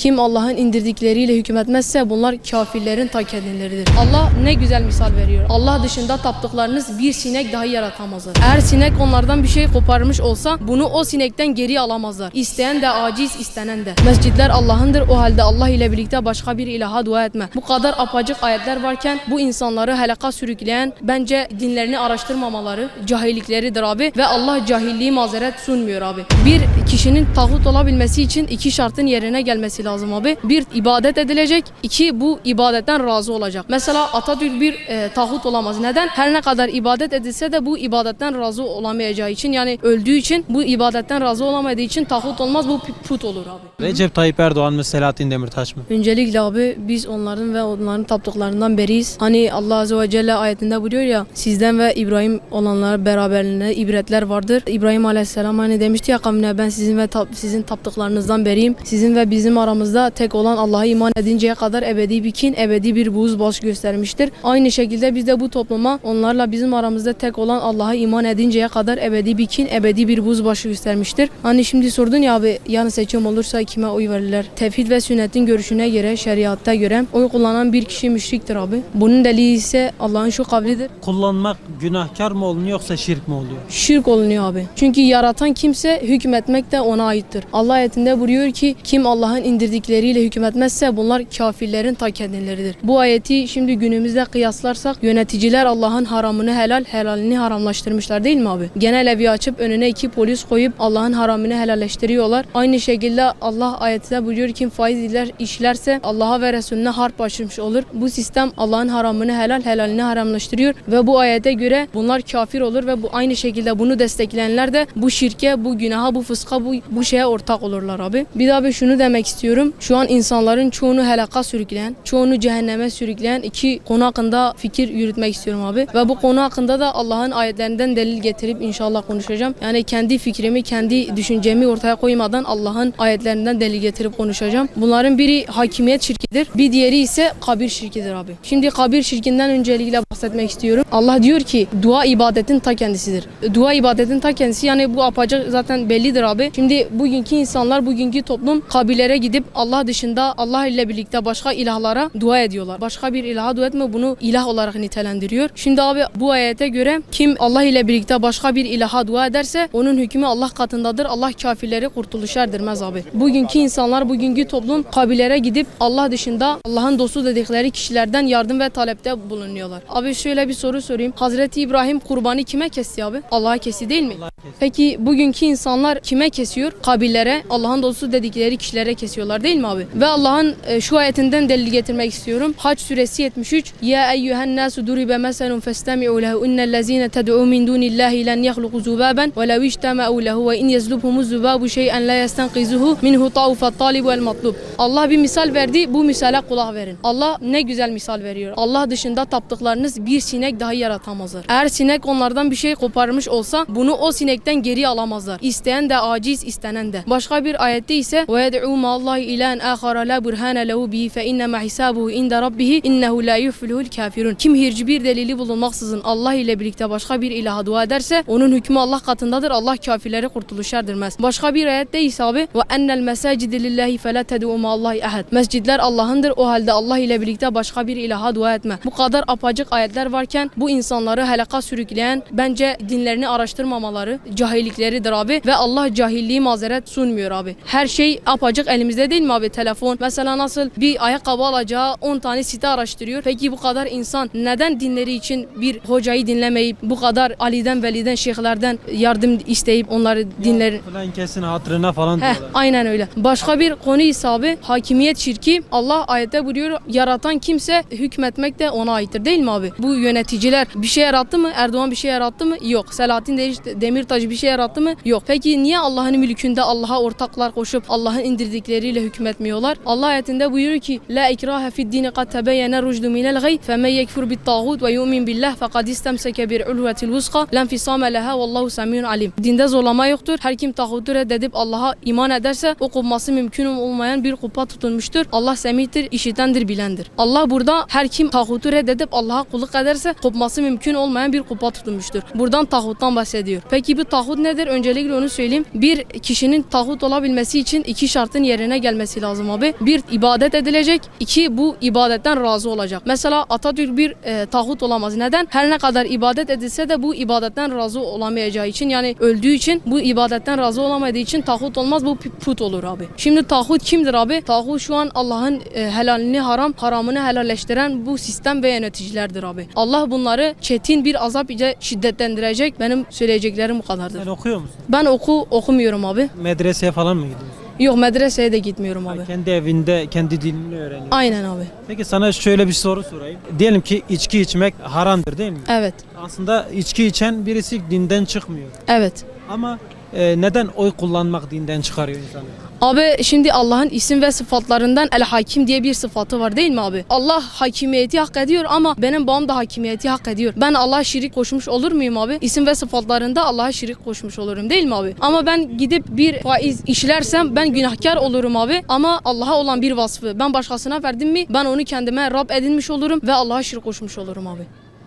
Kim Allah'ın indirdikleriyle hükmetmezse bunlar kafirlerin ta kendileridir. Allah ne güzel misal veriyor. Allah dışında taptıklarınız bir sinek dahi yaratamazlar. Eğer sinek onlardan bir şey koparmış olsa bunu o sinekten geri alamazlar. İsteyen de aciz, istenen de. Mescitler Allah'ındır. O halde Allah ile birlikte başka bir ilaha dua etme. Bu kadar apacık ayetler varken bu insanları helaka sürükleyen bence dinlerini araştırmamaları cahillikleridir abi ve Allah cahilliği mazeret sunmuyor abi. Bir kişinin tağut olabilmesi için iki şartın yerine gelmesi lazım abi. Bir ibadet edilecek, iki bu ibadetten razı olacak. Mesela Atatürk bir e, tağut olamaz. Neden? Her ne kadar ibadet edilse de bu ibadetten razı olamayacağı için yani öldüğü için bu ibadetten razı olamadığı için tağut olmaz bu put olur abi. Recep Tayyip Erdoğan mı Selahattin Demirtaş mı? Öncelikle abi biz onların ve onların taptıklarından beriyiz. Hani Allah Azze ve Celle ayetinde buyuruyor ya sizden ve İbrahim olanlar beraberliğine ibretler vardır. İbrahim Aleyhisselam hani demişti ya kavmine ben sizin ve tap- sizin taptıklarınızdan beriyim. Sizin ve bizim aramızda tek olan Allah'a iman edinceye kadar ebedi bir kin, ebedi bir buğuz baş göstermiştir. Aynı şekilde biz de bu topluma onlarla bizim aramızda tek olan Allah'a iman edinceye kadar ebedi bir kin, ebedi bir buz başı göstermiştir. Hani şimdi sordun ya abi yarın seçim olursa kime oy verirler? Tevhid ve sünnetin görüşüne göre, şeriatta göre oy kullanan bir kişi müşriktir abi. Bunun delili ise Allah'ın şu kavlidir. Kullanmak günahkar mı oluyor yoksa şirk mi oluyor? Şirk olunuyor abi. Çünkü yaratan kimse hükmetmek de ona aittir. Allah ayetinde buyuruyor ki kim Allah'ın indirdikleriyle hükmetmezse bunlar kafirlerin ta kendileridir. Bu ayeti şimdi günümüzde kıyaslarsak yöneticiler Allah'ın haramını helal, helalini haramlaştırmışlar değil mi abi? Genel evi açıp önüne iki polis koyup Allah'ın haramını helalleştiriyorlar. Aynı şekilde Allah ayetinde buyuruyor kim faiz iler, işlerse Allah'a ve Resulüne harp açmış olur. Bu sistem Allah'ın haramını helal, helalini haramlaştırıyor ve bu ayete göre bunlar kafir olur ve bu aynı şekilde bunu destekleyenler de bu şirke, bu günaha, bu fıska, bu, bu şeye ortak olurlar abi. Bir daha bir şunu demek istiyorum. Şu an insanların çoğunu helaka sürükleyen, çoğunu cehenneme sürükleyen iki konu hakkında fikir yürütmek istiyorum abi. Ve bu konu hakkında da Allah'ın ayetlerinden delil getirip inşallah konuşacağım. Yani kendi fikrimi, kendi düşüncemi ortaya koymadan Allah'ın ayetlerinden delil getirip konuşacağım. Bunların biri hakimiyet şirkidir. Bir diğeri ise kabir şirkidir abi. Şimdi kabir şirkinden öncelikle bahsetmek istiyorum. Allah diyor ki dua ibadetin ta kendisidir. Dua ibadetin ta kendisi yani bu apacak zaten bellidir abi. Şimdi bugünkü insanlar, bugünkü toplum kabirlere gidip Allah dışında Allah ile birlikte başka ilahlara dua ediyorlar. Başka bir ilaha dua etme bunu ilah olarak nitelendiriyor. Şimdi abi bu ayete göre kim Allah ile birlikte başka bir ilaha dua ederse onun hükmü Allah katındadır. Allah kafirleri kurtuluşa erdirmez abi. Bugünkü insanlar, bugünkü toplum kabirlere gidip Allah dışında Allah'ın dostu dedikleri kişilerden yardım ve talepte bulunuyorlar. Abi şöyle bir soru sorayım. Hazreti İbrahim kurbanı kime kesti abi? Allah'a kesti değil mi? Peki bugünkü insanlar kime kesiyor? Kabirlere, Allah'ın dostu dedikleri kişilere kesiyorlar değil mi abi? Ve Allah'ın e, şu ayetinden delil getirmek istiyorum. Hac suresi 73. Ya eyyühen nasu duribe meselun festemi'u lehu innellezine ted'u min dunillahi len yahluqu zubaben ve lev ictema'u lehu ve in yezlubhumu zubabu şey'en la yestenqizuhu minhu tawfat talib vel matlub. Allah bir misal verdi. Bu misale kulak verin. Allah ne güzel misal veriyor. Allah dışında taptıklarınız bir sinek dahi yaratamazlar. Eğer sinek onlardan bir şey koparmış olsa bunu o sinekten geri alamazlar. İsteyen de aciz, istenen de. Başka bir ayette ise ve yed'u ma'allahi ilahen ahara la burhane lehu bihi fe innema hisabuhu inde rabbihi innehu la yuflihul kafirun. Kim hiçbir delili bulunmaksızın Allah ile birlikte başka bir ilaha dua ederse onun hükmü Allah katındadır. Allah kafirleri kurtuluş erdirmez. Başka bir ayette ise abi ve ennel mesacide lillahi fela ted'u ma'allahi ahad. Mescidler Allah'ındır. O halde Allah ile birlikte başka bir ilaha dua etme. Bu kadar apacık ayetler varken bu insanları helaka sürükleyen bence dinlerini araştırmamaları cahillikleridir abi ve Allah cahilliği mazeret sunmuyor abi. Her şey apacık elimizde değil mi abi telefon? Mesela nasıl bir ayakkabı alacağı 10 tane site araştırıyor. Peki bu kadar insan neden dinleri için bir hocayı dinlemeyip bu kadar Ali'den, Veli'den, şeyhlerden yardım isteyip onları dinleri Falan kesin hatırına falan Heh, diyorlar. aynen öyle. Başka bir konu ise abi hakimiyet şirki. Allah ayette buyuruyor yaratan kimse hükmetmek de ona aittir değil mi abi? Bu yöneticiler bir şey yarattı mı? Erdoğan bir şey yarattı mı? Yok. Selahattin Demirtaş bir şey yarattı mı? Yok. Peki niye Allah'ın mülkünde Allah'a ortaklar koşup Allah'ın indirdikleriyle hükmetmiyorlar? Allah ayetinde buyuruyor ki La ikrahe fid dini kad tebeyyene rucdu minel gay femen yekfur bit tağut ve yu'min billah fekad istemseke bir ulvetil vuska len fisame leha vallahu semiyun alim. Dinde zorlama yoktur. Her kim tağutu reddedip Allah'a iman ederse o kopması mümkün olmayan bir kupa tutunmuştur. Allah semihtir, işitendir, bilendir. Allah burada her kim tağutu reddedip Allah'a kulluk ederse kopması mümkün olmayan bir kupa tutunmuştur. Buradan tağuttan bahsediyor. Peki bu tağut nedir? Öncelikle onu söyleyeyim. Bir kişinin tağut olabilmesi için iki şartın yerine gelmesi lazım abi. Bir ibadet edilecek. iki bu ibadetten razı olacak. Mesela Atatürk bir e, tağut olamaz. Neden? Her ne kadar ibadet edilse de bu ibadetten razı olamayacağı için yani öldüğü için bu ibadetten razı olamadığı için tağut olmaz bu put olur abi. Şimdi tağut kimdir abi? Tağut şu an Allah'ın e, helalini haram, haramını helalleştiren bu sistem ve yöneticilerdir abi. Allah bunları çetin bir azap ile şiddetlendirecek. Benim söyleyeceklerim bu kadardır. Sen okuyor musun? Ben oku okumuyorum abi. Medreseye falan mı gidiyorsun? Yok medreseye de gitmiyorum abi. Kendi evinde kendi dilini öğreniyorsun. Aynen abi. Peki sana şöyle bir soru sorayım. Diyelim ki içki içmek haramdır değil mi? Evet. Aslında içki içen birisi dinden çıkmıyor. Evet. Ama e, neden oy kullanmak dinden çıkarıyor insanı? Abi şimdi Allah'ın isim ve sıfatlarından El Hakim diye bir sıfatı var değil mi abi? Allah hakimiyeti hak ediyor ama benim babam da hakimiyeti hak ediyor. Ben Allah'a şirik koşmuş olur muyum abi? İsim ve sıfatlarında Allah'a şirik koşmuş olurum değil mi abi? Ama ben gidip bir faiz işlersem ben günahkar olurum abi. Ama Allah'a olan bir vasfı ben başkasına verdim mi ben onu kendime Rab edinmiş olurum ve Allah'a şirik koşmuş olurum abi.